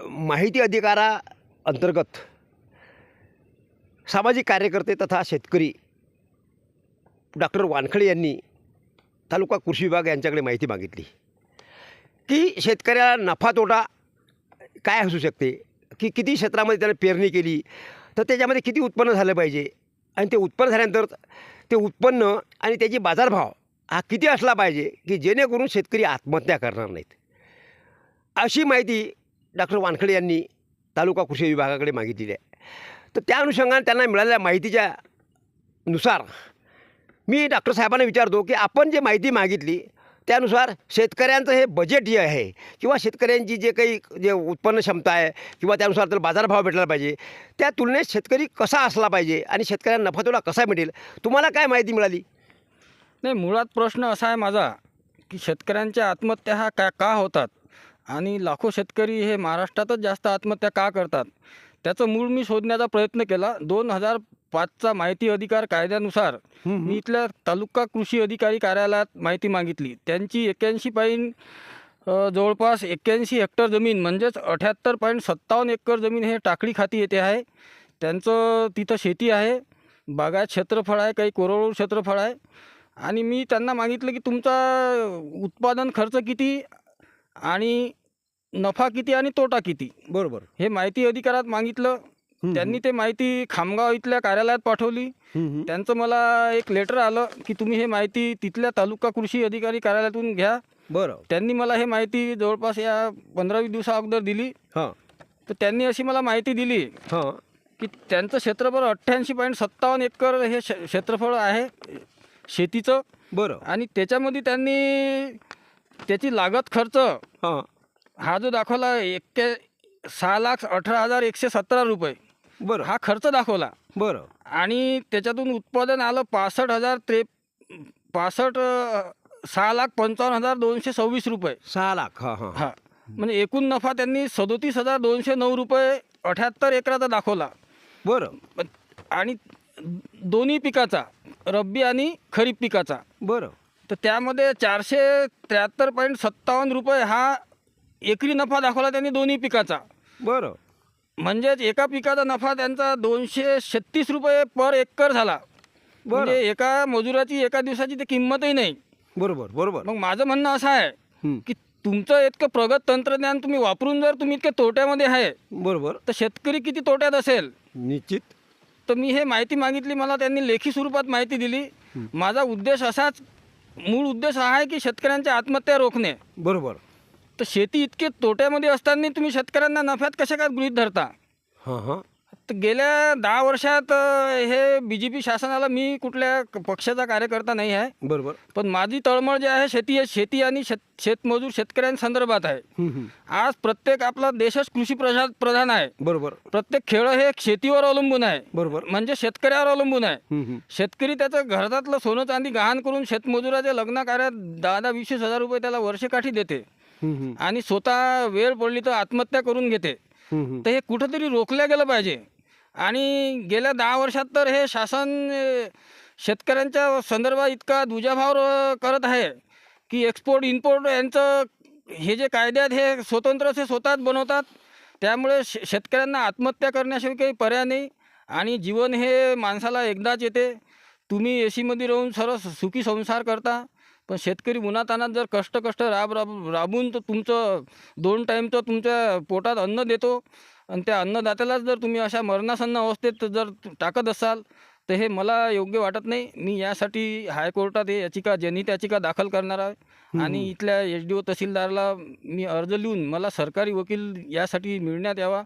माहिती अधिकारा अंतर्गत सामाजिक कार्यकर्ते तथा शेतकरी डॉक्टर वानखळे यांनी तालुका कृषी विभाग यांच्याकडे माहिती मागितली की शेतकऱ्याला नफा तोटा काय असू शकते? की किती क्षेत्रामध्ये त्याने पेरणी केली? तर त्याच्यामध्ये किती उत्पन्न झालं पाहिजे? आणि ते उत्पन्न झाल्यानंतर ते उत्पन्न आणि त्याची बाजारभाव हा किती असला पाहिजे? की जेणेकरून शेतकरी आत्महत्या करणार नाहीत. अशी माहिती डॉक्टर वानखडे यांनी तालुका कृषी विभागाकडे मागितलेली आहे. तर त्या अनुषंगाने त्यांना मिळालेल्या माहितीच्या नुसार मी डॉक्टर साहेबांना विचारतो की आपण जे माहिती मागितली त्यानुसार शेतकऱ्यांचं हे बजेट जे आहे किंवा शेतकऱ्यांची जे काही जे उत्पन्न क्षमता आहे किंवा त्यानुसार त्याला बाजारभाव भेटला पाहिजे त्या तुलनेत शेतकरी कसा असला पाहिजे आणि शेतकऱ्यांना नफा तोडा कसा मिळेल तुम्हाला काय माहिती मिळाली? नाही मुळात प्रश्न असा आहे माझा की शेतकऱ्यांच्या आत्महत्या हा का का होतात? आणि लाखो शेतकरी हे महाराष्ट्रातच जास्त आत्महत्या का करतात? त्याचं मूळ मी शोधण्याचा प्रयत्न केला. दोन हजार पाचचा माहिती अधिकार कायद्यानुसार मी इथल्या तालुका कृषी अधिकारी कार्यालयात माहिती मागितली. त्यांची एक्क्याऐंशी पॉईंट जवळपास एक्क्याऐंशी हेक्टर जमीन म्हणजेच अठ्याहत्तर पॉईंट सत्तावन्न एकर जमीन हे टाकळी खाती येथे आहे. त्यांचं तिथं शेती आहे. बागायत क्षेत्रफळ आहे. काही कोरडवाहू क्षेत्रफळ आहे. आणि मी त्यांना मागितलं की तुमचा उत्पादन खर्च किती? आणि नफा किती आणि तोटा किती? बरोबर. हे माहिती अधिकारात मागितलं. त्यांनी ते माहिती खामगाव इथल्या कार्यालयात पाठवली. त्यांचं मला एक लेटर आलं की तुम्ही हे माहिती तिथल्या तालुका कृषी अधिकारी कार्यालयातून घ्या. बरं. त्यांनी मला हे माहिती जवळपास या पंधरा वीस दिवसा अगोदर दिली. हां. तर त्यांनी अशी मला माहिती दिली हां. की त्यांचं क्षेत्रफळ अठ्ठ्याऐंशी पॉईंट सत्तावन्न एकर हे क्षे- क्षेत्रफळ आहे शेतीचं. बरं. आणि त्याच्यामध्ये त्यांनी त्याची लागत खर्च हां. हा जो दाखवला एक्के सहा लाख अठरा हजार एकशे सतरा रुपये. बरं. हा खर्च दाखवला. बरं. आणि त्याच्यातून उत्पादन आलं पासष्ट हजार त्रे पासष्ट सहा लाख पंचावन्न हजार दोनशे सव्वीस रुपये. सहा लाख हां हां. हा. म्हणजे एकूण नफा त्यांनी सदोतीस हजार दोनशे नऊ रुपये अठ्याहत्तर एकराचा दाखवला. बरं. पण- आणि दोन्ही पिकाचा रब्बी आणि खरीप पिकाचा. बरं. तर त्यामध्ये चारशे त्र्याहत्तर पॉईंट सत्तावन्न रुपये हा एकरी नफा दाखवला त्यांनी दोन्ही पिकाचा. बरं. म्हणजेच एका पिकाचा नफा त्यांचा दोनशे छत्तीस रुपये पर एकर झाला. बरं. म्हणजे एका मजुराची एका दिवसाची ते किंमतही नाही. बरोबर बरोबर. मग माझं म्हणणं असं आहे. की तुमचं इतकं प्रगत तंत्रज्ञान तुम्ही वापरून जर तुम्ही इतके तोट्यामध्ये आहे बरोबर. तर शेतकरी किती तोट्यात असेल? निश्चित. तर मी हे माहिती मागितली मला त्यांनी लेखी स्वरूपात माहिती दिली. माझा उद्देश असाच मूळ उद्देश हा आहे की शेतकऱ्यांच्या आत्महत्या रोखणे. बरोबर. तर शेती इतके तोट्यामध्ये असताना तुम्ही शेतकऱ्यांना नफ्यात कशा काय गृहीत धरता? हां हां. तर गेल्या दहा वर्षात अ, हे बी जे पी शासनाला मी कुठल्या क- पक्षाचा कार्यकर्ता नाही आहे. बरोबर. पण माझी तळमळ जी आहे शेती शेती आणि शेत शेतमजूर शेतकऱ्यांसंदर्भात आहे. आज प्रत्येक आपला देशच कृषी प्रजा प्रधान आहे. बरोबर. प्रत्येक खेळ हे शेतीवर अवलंबून आहे. बरोबर. म्हणजे शेतकऱ्यावर अवलंबून आहे. शेतकरी त्याचं घरातलं सोनं चांदी गहाण करून शेतमजुराच्या लग्न कार्यात दहा दहा वीस वीस हजार रुपये त्याला वर्षकाठी देते. आणि स्वतः वेळ पडली तर आत्महत्या करून घेते. तर हे कुठंतरी रोखलं गेलं पाहिजे. आणि गेल्या दहा वर्षात तर हे शासन शेतकऱ्यांच्या संदर्भात इतका दुजाभाव करत आहे की एक्सपोर्ट इम्पोर्ट यांचं हे जे कायदे आहेत हे स्वतंत्र असे स्वतःच बनवतात. त्यामुळे शे शेतकऱ्यांना आत्महत्या करण्याशिवाय काही पर्याय नाही आणि जीवन हे माणसाला एकदाच येते. तुम्ही ए सीमध्ये राहून सर्व सुखी संसार करता पण शेतकरी उन्हातानात जर कष्ट कष्ट राब राब राबून तर तुमचं दोन टाईमचं तुमच्या पोटात अन्न देतो. आणि त्या अन्नदात्यालाच जर तुम्ही अशा मरणासन्न अवस्थेत जर टाकत असाल तर हे मला योग्य वाटत नाही. मी यासाठी हायकोर्टात हे याचिका जनहित याचिका दाखल करणार आहे. आणि इथल्या एच डी ओ तहसीलदारला मी अर्ज लिहून मला सरकारी वकील यासाठी मिळण्यात यावा.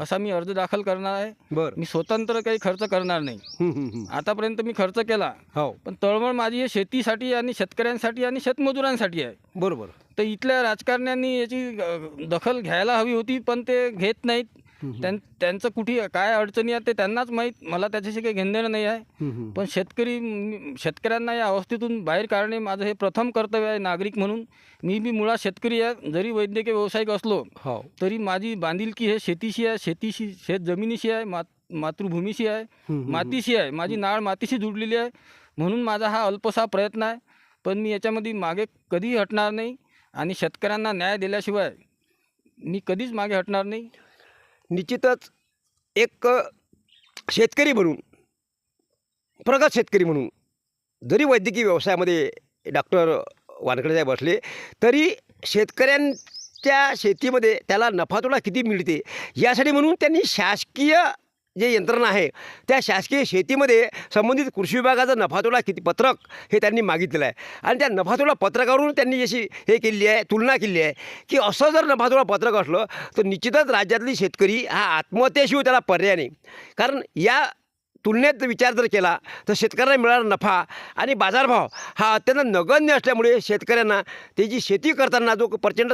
असा मी अर्ज दाखल करणार आहे. बरं. मी स्वतंत्र काही खर्च करणार नाही. आतापर्यंत मी खर्च केला. हो. पण तळमळ माझी हे शेतीसाठी आणि शेतकऱ्यांसाठी आणि शेतमजुरांसाठी आहे. बरोबर. तर इथल्या राजकारण्यांनी याची दखल घ्यायला हवी होती पण ते घेत नाहीत. त्यां त्यांचं कुठे काय अडचणी आहेत ते त्यांनाच माहीत. मला त्याच्याशी काही घेणदेणं नाही आहे. पण शेतकरी शेतकऱ्यांना या अवस्थेतून बाहेर काढणे माझं हे प्रथम कर्तव्य आहे नागरिक म्हणून. मी बी मुळात शेतकरी आहे. जरी वैद्यकीय व्यावसायिक असलो हो. तरी माझी बांधिलकी हे शेतीशी आहे. शेतीशी शेत जमिनीशी आहे. मात मातृभूमीशी आहे. मातीशी आहे. माझी नाळ मातीशी जुडलेली आहे. म्हणून माझा हा अल्पसा प्रयत्न आहे. पण मी याच्यामध्ये मागे कधीही हटणार नाही. आणि शेतकऱ्यांना न्याय दिल्याशिवाय मी कधीच मागे हटणार नाही. निश्चितच एक शेतकरी म्हणून प्रगत शेतकरी म्हणून जरी वैद्यकीय व्यवसायामध्ये डॉक्टर वानखडे साहेब असले तरी शेतकऱ्यांच्या शेतीमध्ये त्याला नफातोडा किती मिळते? यासाठी म्हणून त्यांनी शासकीय जे यंत्रणा आहे त्या शासकीय शेतीमध्ये संबंधित कृषी विभागाचं नफातोडा किती पत्रक हे त्यांनी मागितलेलं आहे. आणि त्या नफातोडा पत्रकावरून त्यांनी जशी हे केलेली आहे तुलना केली आहे की असं जर नफातोडा पत्रक असलं तर निश्चितच राज्यातली शेतकरी हा आत्महत्येशिवाय त्याला पर्याय नाही. कारण या तुलनेत विचार जर केला तर शेतकऱ्यांना मिळणारा नफा आणि बाजारभाव हा अत्यंत नगण्य असल्यामुळे शेतकऱ्यांना त्याची शेती करताना जो प्रचंड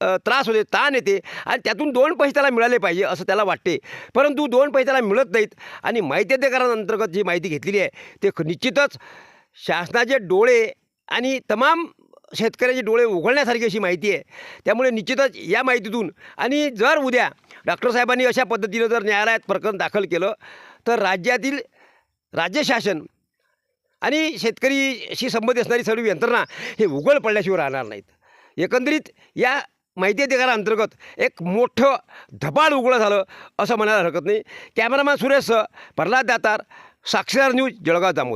त्रास होते ताण येते आणि त्यातून दोन पैसे त्याला मिळाले पाहिजे असं त्याला वाटते. परंतु दोन पैसे त्याला मिळत नाहीत आणि माहिती अधिकारांतर्गत जी माहिती घेतलेली आहे ते ख- निश्चितच शासनाचे डोळे आणि तमाम शेतकऱ्याचे डोळे उघडण्यासारखी अशी माहिती आहे. त्यामुळे निश्चितच या माहितीतून आणि जर उद्या डॉक्टर साहेबांनी अशा पद्धतीनं जर न्यायालयात प्रकरण दाखल केलं तर राज्यातील राज्य शासन आणि शेतकरीशी संबंधित असणारी सर्व यंत्रणा हे उघड पडल्याशिवाय राहणार नाहीत. एकंदरीत या माहिती अधिकाराअंतर्गत एक मोठं धबाड उघडं झालं असं म्हणायला हरकत नाही. कॅमेरामॅन सुरेश प्रल्हाद दातार साक्षीदार न्यूज जळगाव जामोद.